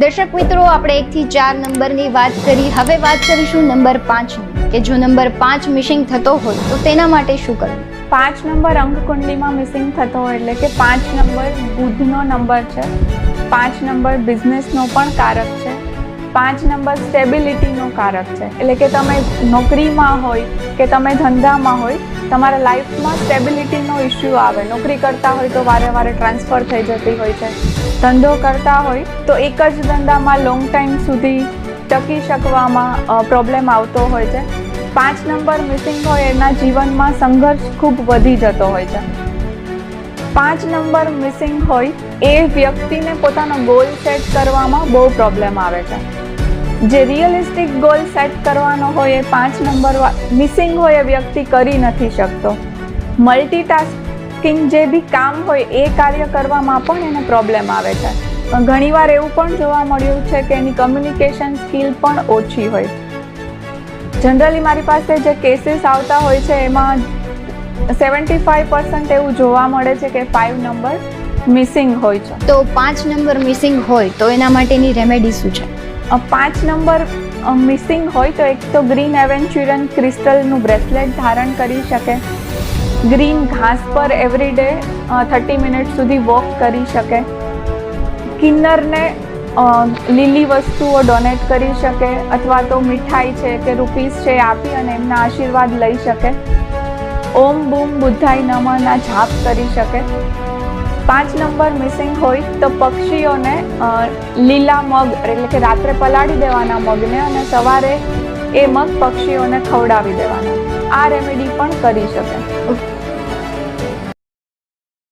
દર્શક મિત્રો, આપણે એકથી ચાર નંબરની વાત કરી. હવે વાત કરીશું નંબર પાંચની કે જો નંબર પાંચ મિસિંગ થતો હોય, તો તેના માટે શું કરવું? પાંચ નંબર અંકકુંડલીમાં મિસિંગ થતો હોય એટલે કે પાંચ નંબર બુધનો નંબર છે, પાંચ નંબર બિઝનેસનો પણ કારક છે, પાંચ નંબર સ્ટેબિલિટીનો કારક છે. એટલે કે તમે નોકરીમાં હોય કે તમે ધંધામાં હોય તમારા લાઈફમાં સ્ટેબિલિટીનો ઇસ્યુ આવે, નોકરી કરતા હોય તો વારે વારે ટ્રાન્સફર થઈ જતી હોય છે. ધંધો કરતા હોય તો એક જ ધંધામાં લોંગ ટાઈમ સુધી ટકી શકવામાં પ્રોબ્લેમ આવતો હોય છે. પાંચ નંબર મિસિંગ હોય એના જીવનમાં સંઘર્ષ ખૂબ વધી જતો હોય છે. પાંચ નંબર મિસિંગ હોય એ વ્યક્તિને પોતાનો ગોલ સેટ કરવામાં બહુ પ્રોબ્લેમ આવે છે. જે રિયલિસ્ટિક ગોલ સેટ કરવાનો હોય એ પાંચ નંબર મિસિંગ હોય એ વ્યક્તિ કરી નથી શકતો. મલ્ટીટાસ્કિંગ જે બી કામ હોય એ કાર્ય કરવામાં પણ એને પ્રોબ્લેમ આવે છે. ઘણીવાર એવું પણ જોવા મળ્યું છે કે એની કમ્યુનિકેશન સ્કિલ પણ ઓછી હોય. જનરલી મારી પાસે જે કેસીસ આવતા હોય છે એમાં સેવન્ટી ફાઈવ પર્સન્ટ એવું જોવા મળે છે કે ફાઇવ નંબર મિસિંગ હોય છે. તો પાંચ નંબર મિસિંગ હોય તો એના માટેની રેમેડી શું છે? પાંચ નંબર મિસિંગ હોય તો એક તો ગ્રીન એવેન્ચ્યુરન ક્રિસ્ટલનું બ્રેસલેટ ધારણ કરી શકે. ગ્રીન ઘાસ પર એવરી ડે થર્ટી મિનિટ સુધી વોક કરી શકે. કિન્નરને લીલી વસ્તુઓ ડોનેટ કરી શકે અથવા તો મીઠાઈ છે કે રૂપીસ છે આપી અને એમના આશીર્વાદ લઈ શકે. ઓમ બૂમ બુદ્ધાઈ નમના જાપ કરી શકે. પાંચ નંબર મિસિંગ હોય તો પક્ષીઓને લીલા મગ એટલે કે રાત્રે પલાળી દેવાના મગને અને સવારે એ મગ પક્ષીઓને ખવડાવી દેવાના. આ રેમેડી પણ કરી શકે.